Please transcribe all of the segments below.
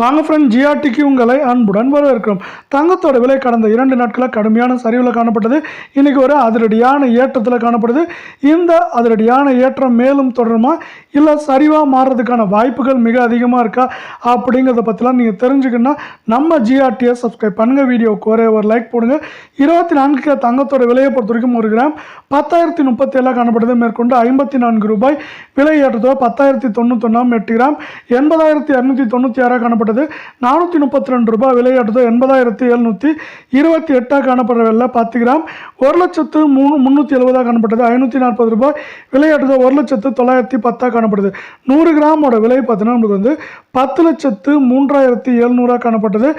வாங்க ஃப்ரெண்ட் ஜிஆர்டிக்கு உங்களை அன்புடன் வரவேற்கிறோம். தங்கத்தோட விலை கடந்த இரண்டு நாட்களாக கடுமையான சரிவில் காணப்பட்டது. இன்றைக்கி ஒரு அதிரடியான ஏற்றத்தில் காணப்படுது. இந்த அதிரடியான ஏற்றம் மேலும் தொடருமா? இல்லை சரிவாக மாறுறதுக்கான வாய்ப்புகள் மிக அதிகமாக இருக்கா? அப்படிங்கிறத பற்றிலாம் நீங்கள் தெரிஞ்சுக்கணுன்னா நம்ம ஜிஆர்டியை சப்ஸ்கிரைப் பண்ணுங்கள் வீடியோவுக்கு ஒரே ஒரு லைக் போடுங்க. இருபத்தி நான்கு கிலோ தங்கத்தோட விலையை பொறுத்த வரைக்கும் ஒரு கிராம். பத்தாயிரத்தி முப்பத்தி ஏழாக காணப்படுது மேற்கொண்டு ஐம்பத்தி நான்கு ரூபாய். விலை ஏற்றத்தோட பத்தாயிரத்தி தொண்ணூத்தொன்னாம் எட்டு கிராம். எண்பதாயிரத்தி இரநூத்தி தொண்ணூற்றி ஆறாக காணப்பட்டது நானூற்றி முப்பத்தி ரெண்டு ரூபாய் விலையாட்டது எண்பதாயிரத்தி எழுநூற்றி இருபத்தி எட்டாக காணப்படுற வெள்ளை பத்து கிராம். ஒரு லட்சத்து மூணு முந்நூற்றி எழுபதாக காணப்பட்டது ஐநூற்றி நாற்பது ரூபாய் விலையாட்டது ஒரு லட்சத்து தொள்ளாயிரத்தி பத்தாக காணப்படுது. நூறு கிராமோட விலை பார்த்தீங்கன்னா நம்மளுக்கு வந்து பத்து லட்சத்து மூன்றாயிரத்தி எழுநூறாக காணப்பட்டது.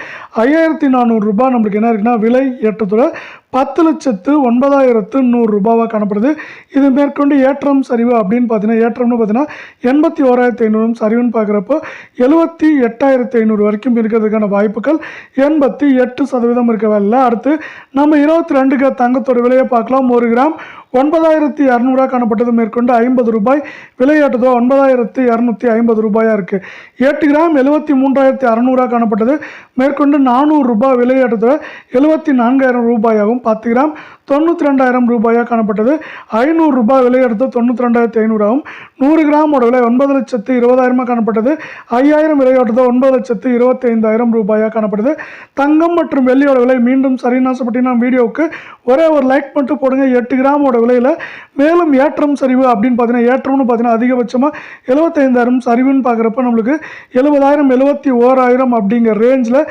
ஐயாயிரத்தி நானூறு ரூபாய் நம்மளுக்கு என்ன இருக்குன்னா விலை ஏற்றத்தோட பத்து லட்சத்து ஒன்பதாயிரத்து நூறு ரூபாவாக காணப்படுது. இது மேற்கொண்டு ஏற்றம் சரிவு அப்படின்னு பார்த்தீங்கன்னா ஏற்றம்னு பார்த்தீங்கன்னா எண்பத்தி ஓராயிரத்தி ஐநூறும் சரிவுன்னு பார்க்குறப்போ எழுபத்தி எட்டாயிரத்தி ஐநூறு வரைக்கும் இருக்கிறதுக்கான வாய்ப்புகள் எண்பத்தி எட்டு சதவீதம் இருக்கவில்லை அடுத்து நம்ம இருபத்தி ரெண்டுக்கு தங்கத்தோட விலையை பார்க்கலாம். ஒரு கிராம் ஒன்பதாயிரத்தி இரநூறுவா காணப்பட்டது. மேற்கொண்டு ஐம்பது ரூபாய். விலையாட்டுதோ ஒன்பதாயிரத்தி இரநூத்தி ஐம்பது ரூபாயாக இருக்குது எட்டு கிராம் எழுபத்தி மூன்றாயிரத்தி அறநூறுவா காணப்பட்டது. மேற்கொண்டு நானூறு ரூபாய் விலையாட்டுதோ எழுபத்தி நான்காயிரம் ரூபாயாகவும் பத்து கிராம் தொண்ணூற்றி ரெண்டாயிரம் ரூபாயாக காணப்பட்டது. ஐநூறு ரூபாய் விலையெடுத்து தொண்ணூற்றி ரெண்டாயிரத்தி ஐநூறாகவும் நூறு கிராமோட விலை ஒன்பது லட்சத்து இருபதாயிரமாக காணப்பட்டது. ஐயாயிரம் விலையோட்டதோ ஒன்பது லட்சத்து இருபத்தி ஐந்தாயிரம் ரூபாயாக காணப்படுது. தங்கம் மற்றும் வெள்ளியோட விலை மீண்டும் சரின்னு நான் வீடியோவுக்கு ஒரே ஒரு லைக் மட்டும் போடுங்க. எட்டு கிராமோட விலையில் மேலும் ஏற்றம் சரிவு அப்படின்னு பார்த்தீங்கன்னா ஏற்றம்னு பார்த்தீங்கன்னா அதிகபட்சமாக எழுபத்தைந்தாயிரம் சரிவுன்னு பார்க்குறப்ப நம்மளுக்கு எழுபதாயிரம் எழுபத்தி ஓராயிரம் அப்படிங்கிற ரேஞ்சில்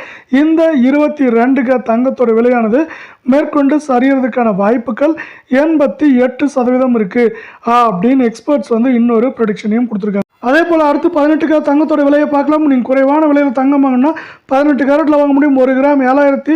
இந்த இருபத்தி ரெண்டுக்கு தங்கத்தோட விலையானது மேற்கொண்டு சரியறதுக்கான வாய்ப்புகள் எண்பத்தி எட்டு சதவீதம் இருக்குது அப்படின்னு எக்ஸ்பர்ட்ஸ் வந்து இன்னொரு ப்ரொடிக்ஷனையும் கொடுத்துருக்காங்க. அதே போல் அடுத்து பதினெட்டு கேரட் தங்கத்தோட விலையை பார்க்கலாம். நீங்கள் குறைவான விலையில் தங்கம் வாங்கினா பதினெட்டு கேரட்டில் வாங்க முடியும். ஒரு கிராம் ஏழாயிரத்தி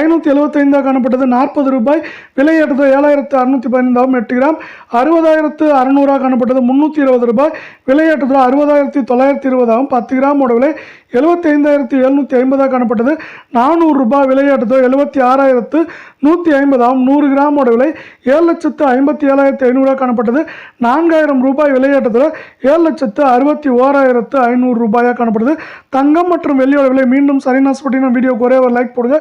ஐநூற்றி எழுபத்தைந்தாக காணப்பட்டது. நாற்பது ரூபாய். விலை ஏற்றது ஏழாயிரத்து அறுநூற்றி பதினைந்தாகவும் எட்டு கிராம். அறுபதாயிரத்து அறநூறாக காணப்பட்டது முந்நூற்றி இருபது ரூபாய். விலை ஏற்றத்தில் அறுபதாயிரத்தி தொள்ளாயிரத்தி இருபதாகவும் பத்து கிராமோட விலை எழுபத்தி ஐந்தாயிரத்தி எழுநூற்றி ஐம்பதாக காணப்பட்டது. நானூறு ரூபாய் விலையாட்டதோ எழுபத்தி ஆறாயிரத்து நூற்றி ஐம்பதாகவும் நூறு கிராமோட விலை ஏழு லட்சத்து ஐம்பத்தி ஏழாயிரத்தி ஐநூறுவா காணப்பட்டது. நான்காயிரம் ரூபாய் விலையாட்டத்தில் ஏழு லட்சத்து அறுபத்தி ஓராயிரத்து ஐநூறு ரூபாயாக காணப்படுது. தங்கம் மற்றும் வெள்ளியோட விலை மீண்டும் சரிநாசப்பட்டினம் வீடியோக்கு ஒரே ஒரு லைக் போடுங்க.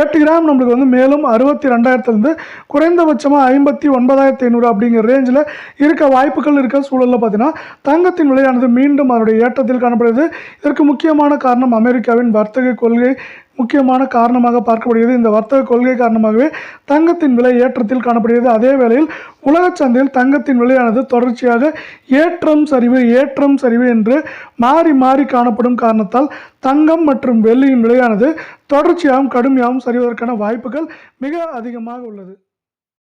எட்டு கிராம் நம்மளுக்கு வந்து மேலும் அறுபத்தி ரெண்டாயிரத்துலேருந்து குறைந்தபட்சமாக ஐம்பத்தி ஒன்பதாயிரத்தி ஐநூறு அப்படிங்கிற ரேஞ்சில் இருக்க வாய்ப்புகள் இருக்க சூழலில் பார்த்தீங்கன்னா தங்கத்தின் விலையானது மீண்டும் அதனுடைய ஏற்றத்தில் காணப்படுகிறது இதற்கு முக்கியமான முக்கியமான காரணம் அமெரிக்காவின் வர்த்தக கொள்கை முக்கியமான காரணமாக பார்க்கப்படுகிறது. இந்த வர்த்தக கொள்கை காரணமாகவே தங்கத்தின் விலை ஏற்றத்தில் காணப்படுகிறது. அதே வேளையில் உலகச் சந்தையில் தங்கத்தின் விலையானது தொடர்ச்சியாக ஏற்றம் சரிவு ஏற்றம் சரிவு என்று மாறி மாறி காணப்படும் காரணத்தால் தங்கம் மற்றும் வெள்ளியின் விலையானது தொடர்ச்சியாகவும் கடுமையாகவும் சரிவதற்கான வாய்ப்புகள் மிக அதிகமாக உள்ளது.